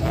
ไป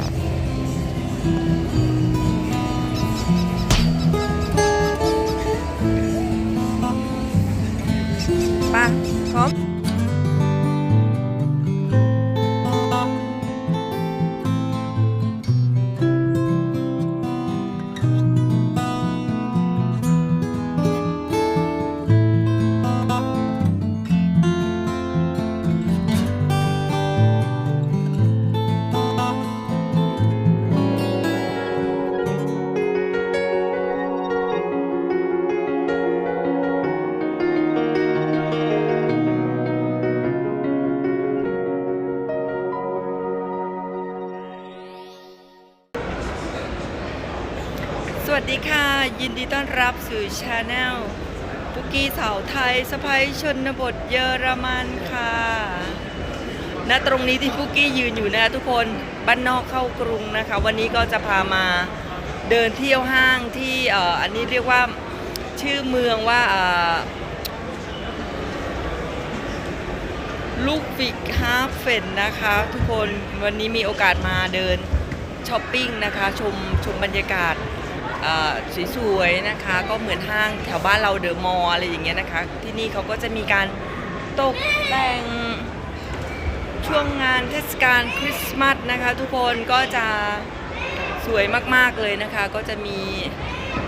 สวัสดีค่ะ ยินดีต้อนรับสู่ชาแนลปุกกี้สาวไทยสะพายชนบทเยอรมันค่ะณตรงนี้ที่ปุกกี้ยืนอยู่นะทุกคนบ้านนอกเข้ากรุงนะคะ วันนี้ก็จะพามาเดินเที่ยวห้างที่อันนี้เรียกว่าชื่อเมืองว่าลูกฟิกฮาเฟนนะคะ ทุกคนวันนี้มีโอกาสมาเดินช้อปปิ้งนะคะ ชมชมบรรยากาศ เอ่อสวยๆนะคะ ก็เหมือนห้างแถวบ้านเราเดอะมอลล์อะไรอย่างเงี้ยนะคะ ที่นี่เขาก็จะมีการตกแต่งช่วงงานเทศกาลคริสต์มาสนะคะ ทุกคนก็จะสวยมากๆเลยนะคะ ก็จะมี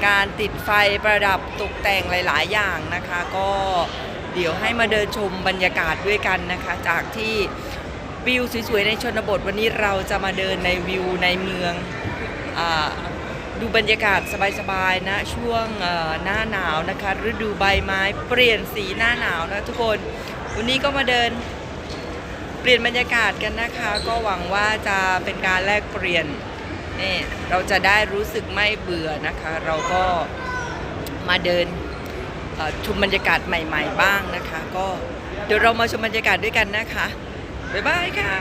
การติดไฟประดับตกแต่งหลาย ๆ อย่างนะคะ ก็เดี๋ยวให้มาเดินชมบรรยากาศด้วยกันนะคะ จากที่วิวสวยๆในชนบทวันนี้เราจะมาเดินในวิวในเมืองอา ดูบรรยากาศสบายๆนะช่วงหน้าหนาวนะคะ ฤดูใบไม้เปลี่ยนสีหน้าหนาวนะทุกคน วันนี้ก็มาเดินเปลี่ยนบรรยากาศกันนะคะ ก็หวังว่าจะเป็นการแลกเปลี่ยนนี่เราจะได้รู้สึกไม่เบื่อนะคะ เราก็มาเดินชมบรรยากาศใหม่ ๆ บ้างนะคะ ก็เดี๋ยวเรามาชมบรรยากาศด้วยกันนะคะบ๊ายบายค่ะ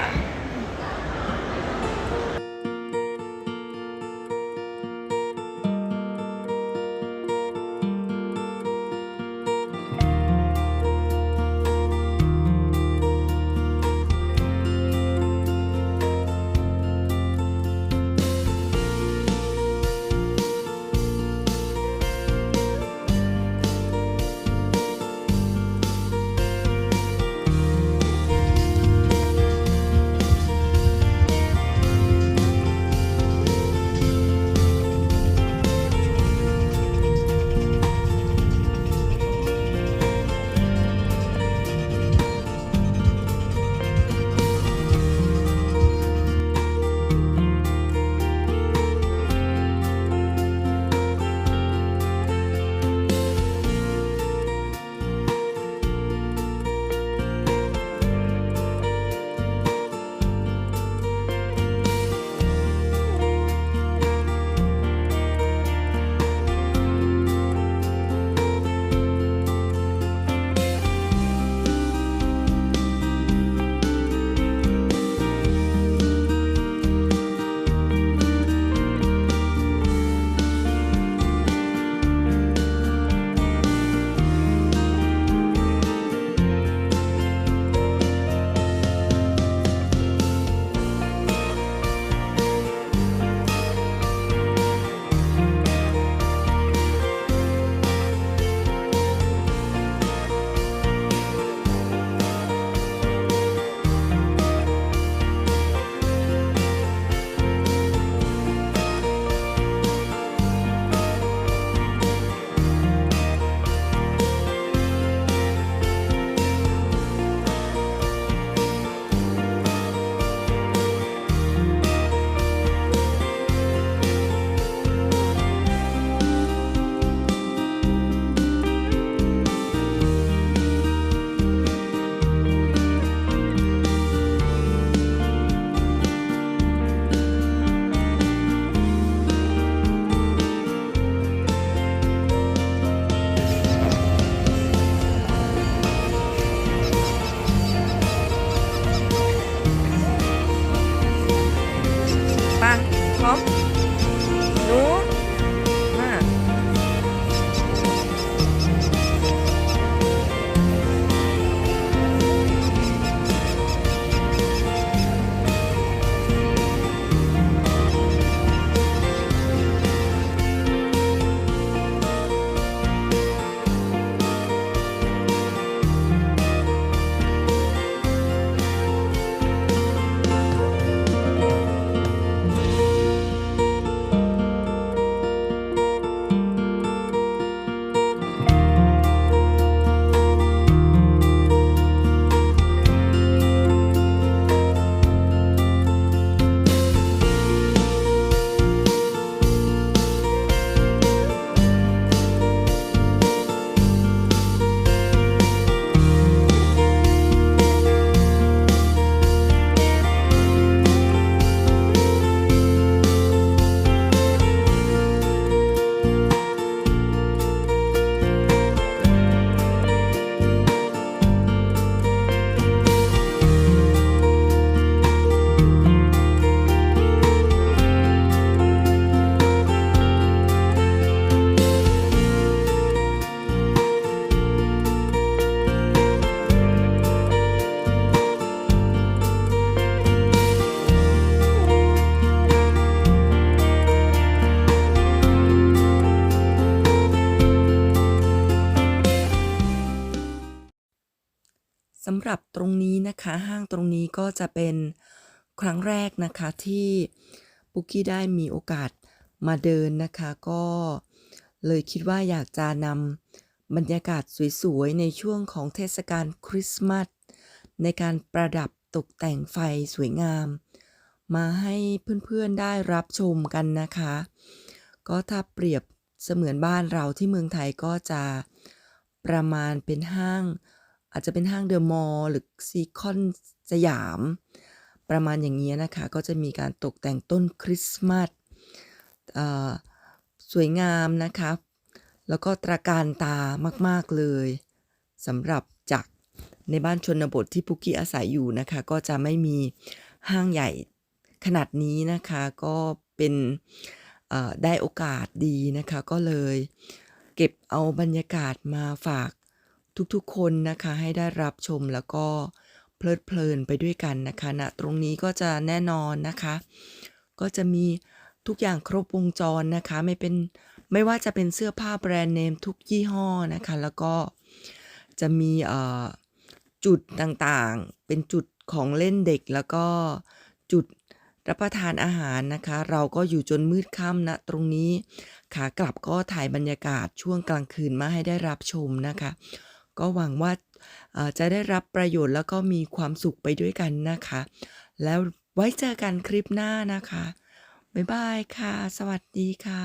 ตรงนี้นะคะ ห้างตรงนี้ก็จะเป็นครั้งแรกนะคะที่ปุกกี้ได้มีโอกาสมาเดินนะคะ ก็เลยคิดว่าอยากจะนำบรรยากาศสวยๆ ในช่วงของเทศกาลคริสต์มาสในการประดับตกแต่งไฟสวยงาม มาให้เพื่อนๆได้รับชมกันนะคะ ก็ถ้าเปรียบเสมือนบ้านเราที่เมืองไทยก็จะประมาณเป็นห้าง อาจจะเป็นห้างเดอะมอลล์หรือซีคอนสยาม ประมาณอย่างนี้นะคะ ก็จะมีการตกแต่งต้นคริสต์มาสสวยงามนะคะ แล้วก็ตระการตามาก ๆ เลยสำหรับจากในบ้านชนบทที่ปุกี้อาศัยอยู่นะคะ ก็จะไม่มีห้างใหญ่ขนาดนี้นะคะ ก็เป็นได้โอกาสดีนะคะ ก็เลย เก็บเอาบรรยากาศมาฝาก ทุกๆ คนนะคะให้ได้รับชมแล้วก็เพลิดเพลินไปด้วยกันนะคะณตรงนี้ก็จะแน่นอนนะคะ ก็จะมีทุกอย่างครบวงจรนะคะไม่เป็นไม่ว่าจะเป็นเสื้อผ้าแบรนด์เนมทุกยี่ห้อนะคะ แล้วก็จะมีจุดต่างๆ เป็นจุดของเล่นเด็กแล้วก็จุดรับประทานอาหารนะคะ เราก็อยู่จนมืดค่ำนะตรงนี้ขากลับก็ถ่ายบรรยากาศช่วงกลางคืนมาให้ได้รับชมนะคะ ก็หวังว่าจะได้รับประโยชน์แล้วก็มีความสุขไปด้วยกันนะคะ แล้วไว้เจอกันคลิปหน้านะคะ บ๊ายบายค่ะ สวัสดีค่ะ